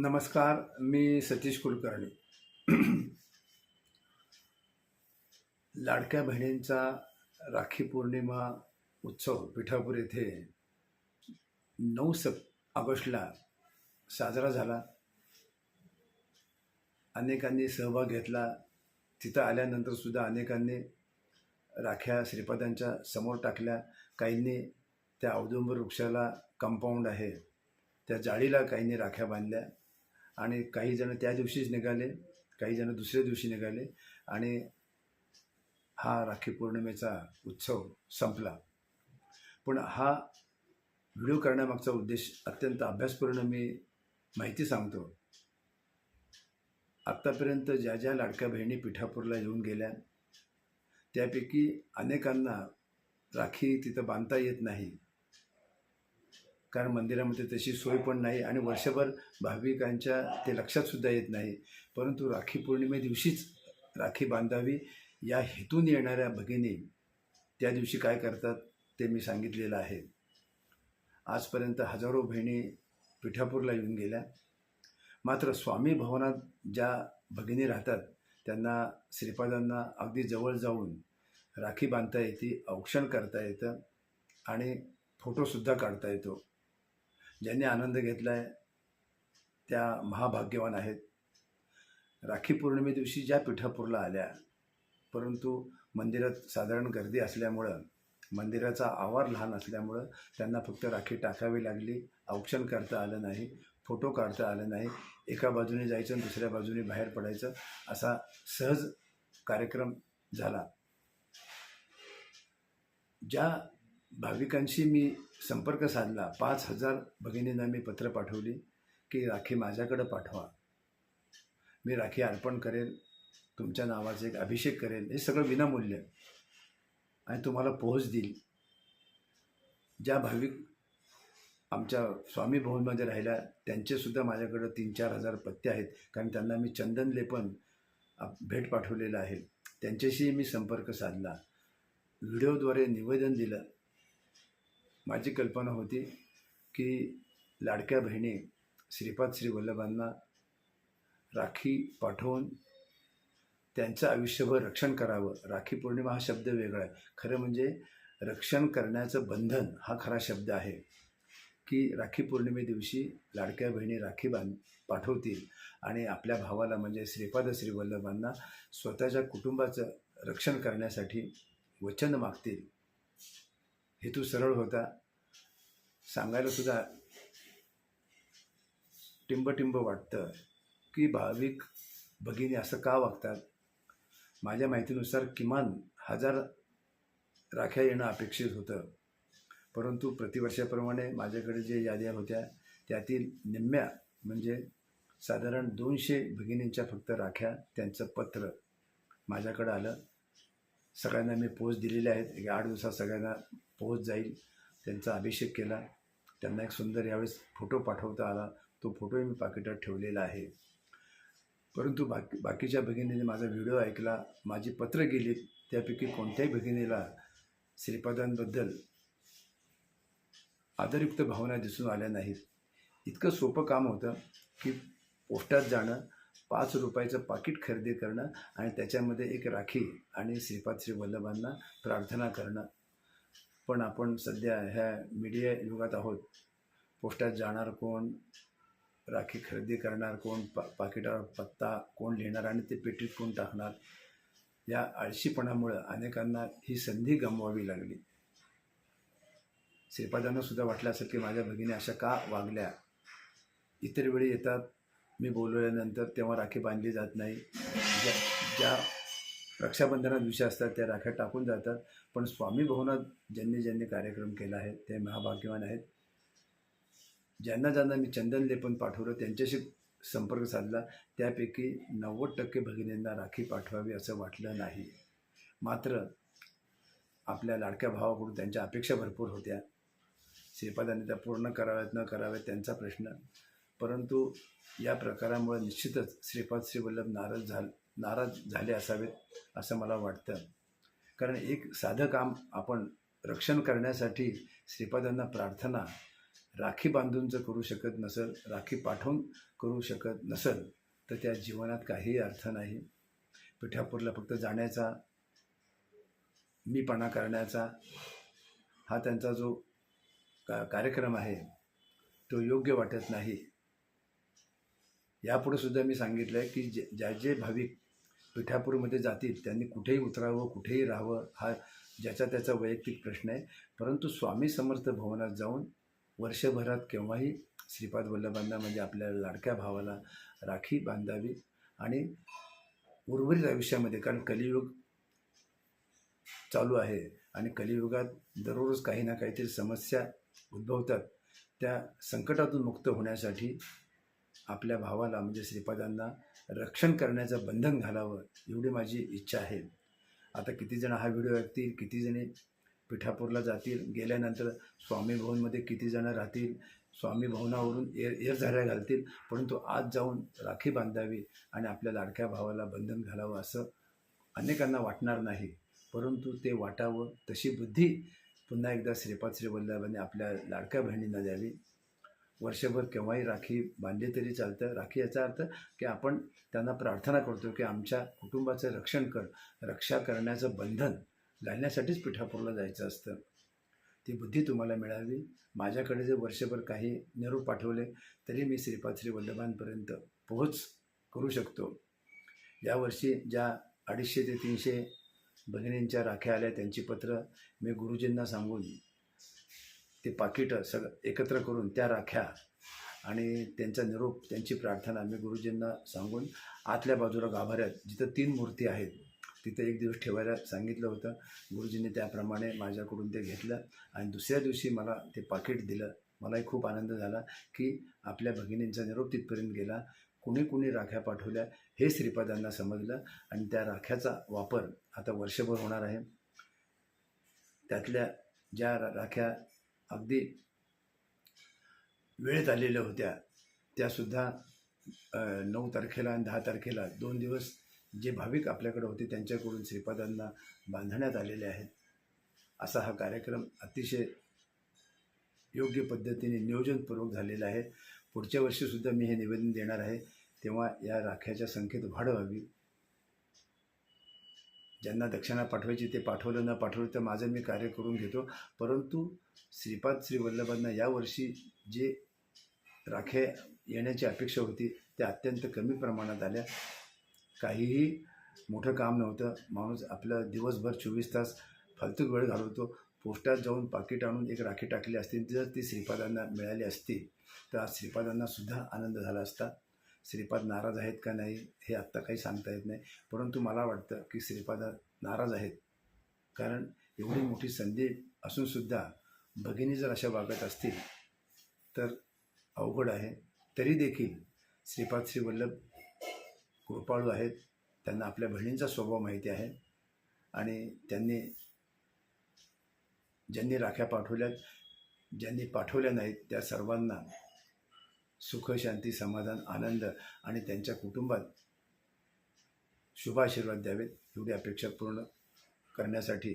नमस्कार मी सतीश कुलकर्णी. लाडक्या बहिणींचा राखी पौर्णिमा उत्सव पिठापूर येथे नऊ सप ऑगस्टला साजरा झाला. अनेकांनी सहभाग घेतला. तिथं आल्यानंतरसुद्धा अनेकांनी राख्या श्रीपादांच्या समोर टाकल्या. काहींनी त्या औदुंबर वृक्षाला कंपाऊंड आहे. त्या जाळीला काहींनी राख्या बांधल्या. आणि काही जण त्या दिवशीच निघाले काही जण दुसऱ्या दिवशी निघाले आणि हा राखी पौर्णिमेचा उत्सव संपला. पण हा व्हिडिओ करण्यामागचा उद्देश अत्यंत अभ्यासपूर्ण मी माहिती सांगतो. आत्तापर्यंत ज्या ज्या लाडक्या बहिणी पिठापूरला येऊन गेल्या त्यापैकी अनेकांना राखी तिथं बांधता येत नाही. कारण मंदिरामध्ये तशी सोय पण नाही आणि वर्षभर भाविकांच्या ते लक्षात सुद्धा येत नाही. परंतु राखी पौर्णिमे दिवशीच राखी बांधावी या हेतून येणाऱ्या भगिनी त्या दिवशी काय करतात ते मी सांगितलेलं आहे. आजपर्यंत हजारो बहिणी पिठापूरला येऊन गेल्या. मात्र स्वामी भवनात ज्या भगिनी राहतात त्यांना श्रीपादांना अगदी जवळ जाऊन राखी बांधता येते औक्षण करता येतं आणि फोटोसुद्धा काढता येतो. ज्यांनी आनंद घेतला आहे त्या महाभाग्यवान आहेत. राखी पौर्णिमे दिवशी ज्या पिठापूरला आल्या परंतु मंदिरात साधारण गर्दी असल्यामुळं मंदिराचा आवार लहान असल्यामुळं त्यांना फक्त राखी टाकावी लागली. औक्षण करता आलं नाही फोटो काढता आलं नाही. एका बाजूने जायचं आणि दुसऱ्या बाजूने बाहेर पडायचं असा सहज कार्यक्रम झाला. ज्या भाविकांशी मी संपर्क साधला. पाच हजार भगिनींना मी पत्र पाठवली की राखी माझ्याकडं पाठवा. मी राखी अर्पण करेल तुमच्या नावाचं एक अभिषेक करेल हे सगळं विनामूल्य. आणि तुम्हाला पोहोच देईल. ज्या भाविक आमच्या स्वामी भवनमध्ये राहिल्या त्यांचेसुद्धा माझ्याकडं तीन चार हजार पत्ते आहेत. कारण त्यांना मी चंदन लेपन भेट पाठवलेलं आहे. त्यांच्याशी मी संपर्क साधला. व्हिडिओद्वारे निवेदन दिलं. माझी कल्पना होती की लाडक्या बहिणी श्रीपाद श्री वल्लभांना राखी पाठवून त्यांचं आयुष्यभर रक्षण करावं. राखी पौर्णिमा हा शब्द वेगळा आहे. खरं म्हणजे रक्षण करण्याचं बंधन हा खरा शब्द आहे की राखी पौर्णिमे दिवशी लाडक्या बहिणी राखी बांध पाठवतील आणि आपल्या भावाला म्हणजे श्रीपाद श्री वल्लभांना स्वतःच्या कुटुंबाचं रक्षण करण्यासाठी वचन मागतील. हेतू सरळ होता. सांगायला सुद्धा टिंबटिंब वाटतं की भाविक भगिनी असं का वागतात? माझ्या माहितीनुसार किमान हजार राख्या येणं अपेक्षित होतं. परंतु प्रतिवर्षाप्रमाणे माझ्याकडे जे याद्या होत्या त्यातील निम्म्या म्हणजे साधारण दोनशे भगिनींच्या फक्त राख्या त्यांचं पत्र माझ्याकडं आलं. सगळ्यांना मी पोच दिलेले आहेत. एक आठ दिवसात सगळ्यांना पोच जाईल. त्यांचा अभिषेक केला. त्यांना एक सुंदर यावेळेस फोटो पाठवता आला. तो फोटोही मी पाकिटात ठेवलेला आहे. परंतु बाकी बाकीच्या भगिनीने माझा व्हिडिओ ऐकला. माझी पत्र गेली त्यापैकी कोणत्याही भगिनीला श्रीपादांबद्दल आदरयुक्त भावना दिसून आल्या नाहीत. इतकं सोपं काम होतं की पोस्टात जाणं पाच रुपयाचं पाकिट खरेदी करणं आणि त्याच्यामध्ये एक राखी आणि श्रीपाद श्री वल्लभांना प्रार्थना करणं. पण आपण सध्या ह्या मीडिया युगात आहोत. पोस्टात जाणार कोण? राखी खरेदी करणार कोण? पा पाकिटावर पत्ता कोण लिहिणार आणि ते पेटीत कोण टाकणार? या आळशीपणामुळं अनेकांना ही संधी गमवावी लागली. श्रीपादांना सुद्धा वाटलं असेल की माझ्या भगिनी अशा का वागल्या? इतर वेळी येतात मी बोलवल्यानंतर तेव्हा राखी बांधली जात नाही. ज्या ज्या रक्षाबंधनात विषय असतात त्या राख्या टाकून जातात. पण स्वामी भवनात ज्यांनी ज्यांनी कार्यक्रम केला आहे ते महाभाग्यवान आहेत. ज्यांना ज्यांना मी चंदन लेपन पाठवलं त्यांच्याशी संपर्क साधला त्यापैकी नव्वद टक्के भगिनींना राखी पाठवावी असं वाटलं नाही. मात्र आपल्या लाडक्या भावाकडून त्यांच्या अपेक्षा भरपूर होत्या. श्रीपादांनी त्या पूर्ण कराव्यात न कराव्यात त्यांचा प्रश्न परंतु या प्रकारामुळे निश्चितच श्रीपाद श्रीवल्लभ नाराज झाल नाराज झाले असावेत असं मला वाटतं. कारण एक साधं काम आपण रक्षण करण्यासाठी श्रीपादांना प्रार्थना राखी बांधूनचं करू शकत नसेल राखी पाठवून करू शकत नसेल तर त्या जीवनात काहीही अर्थ नाही. पिठापूरला फक्त जाण्याचा मीपणा करण्याचा हा त्यांचा जो का कार्यक्रम आहे तो योग्य वाटत नाही. यापुढे सुद्धा मी सांगितलं आहे की जे ज्या जे भाविक पिठापूरमध्ये जातील त्यांनी कुठेही उतरावं कुठेही राहावं हा ज्याचा त्याचा वैयक्तिक प्रश्न आहे. परंतु स्वामी समर्थ भवनात जाऊन वर्षभरात केव्हाही श्रीपाद वल्लभांना म्हणजे आपल्या लाडक्या भावाला राखी बांधावी आणि उर्वरित आयुष्यामध्ये कारण कलियुग चालू आहे आणि कलियुगात दररोज काही ना काहीतरी समस्या उद्भवतात त्या संकटातून मुक्त होण्यासाठी आपल्या भावाला म्हणजे श्रीपादांना रक्षण करण्याचं बंधन घालावं एवढी माझी इच्छा आहे. आता कितीजणं हा व्हिडिओ ऐकतील किती जणी पिठापूरला जातील गेल्यानंतर स्वामी भवनमध्ये किती जणं राहतील स्वामी भवनावरून एर एर झाऱ्या घालतील परंतु आज जाऊन राखी बांधावी आणि आपल्या लाडक्या भावाला बंधन घालावं असं अनेकांना वाटणार नाही. परंतु ते वाटावं तशी बुद्धी पुन्हा एकदा श्रीपाद श्रीवल्लभाने आपल्या लाडक्या बहिणींना द्यावी. वर्षभर केव्हाही राखी बांधली तरी चालतं. राखी याचा अर्थ की आपण त्यांना प्रार्थना करतो की आमच्या कुटुंबाचं रक्षण कर. रक्षा करण्याचं बंधन घालण्यासाठीच पिठापूरला जायचं असतं. ती बुद्धी तुम्हाला मिळावी. माझ्याकडे जर वर्षभर काही निरोप पाठवले तरी मी श्रीपाद श्री वल्लभांपर्यंत पोहोच करू शकतो. यावर्षी ज्या अडीचशे ते तीनशे भगिनींच्या राख्या आल्या त्यांची पत्र मी गुरुजींना सांगून ते पाकिटं सगळं एकत्र करून त्या राख्या आणि त्यांचा निरोप त्यांची प्रार्थना मी गुरुजींना सांगून आतल्या बाजूला गाभाऱ्यात जिथं तीन मूर्ती आहेत तिथं एक दिवस ठेवायला सांगितलं होतं. गुरुजींनी त्याप्रमाणे माझ्याकडून ते घेतलं आणि दुसऱ्या दिवशी मला ते पाकिट दिलं. मलाही खूप आनंद झाला की आपल्या भगिनींचा निरोप तिथपर्यंत गेला. कुणी कुणी राख्या पाठवल्या हे श्रीपादांना समजलं आणि त्या राख्याचा वापर आता वर्षभर होणार आहे. त्यातल्या ज्या रा- राख्या अगदी वेळेत आलेल्या होत्या. त्यासुद्धा नऊ तारखेला आणि दहा तारखेला दोन दिवस जे भाविक आपल्याकडे होते त्यांच्याकडून श्रीपादांना बांधण्यात आलेले आहेत. असा हा कार्यक्रम अतिशय योग्य पद्धतीने नियोजनपूर्वक झालेला आहे. पुढच्या वर्षीसुद्धा मी हे निवेदन देणार आहे. तेव्हा या राख्याच्या संख्येत वाढ व्हावी. ज्यांना दक्षिणा पाठवायची ते पाठवलं न पाठवलं तर माझं मी कार्य करून घेतो. परंतु श्रीपाद श्री वल्लभांना यावर्षी जे राख्या येण्याची अपेक्षा होती त्या अत्यंत कमी प्रमाणात आल्या. काहीही मोठं काम नव्हतं. माणूस आपलं दिवसभर चोवीस तास फालतू वेळ घालवतो. पोस्टात जाऊन पाकिट आणून एक राखी टाकली असती जर ती श्रीपादांना मिळाली असती तर आज श्रीपादांनासुद्धा आनंद झाला असता. श्रीपाद नाराज आहेत का नाही हे आत्ता काही सांगता येत नाही. परंतु मला वाटतं की श्रीपाद नाराज आहेत. कारण एवढी मोठी संधी असूनसुद्धा भगिनी जर अशा वागत असतील तर अवघड आहे. तरी देखील श्रीपाद श्री वल्लभ कृपाळू आहेत. त्यांना आपल्या बहिणींचा स्वभाव माहिती आहे. आणि त्यांनी ज्यांनी राख्या पाठवल्यात ज्यांनी पाठवल्या नाहीत त्या सर्वांना सुख शांती समाधान आनंद आणि त्यांच्या कुटुंबात शुभाशीर्वाद द्यावेत. एवढी अपेक्षा पूर्ण करण्यासाठी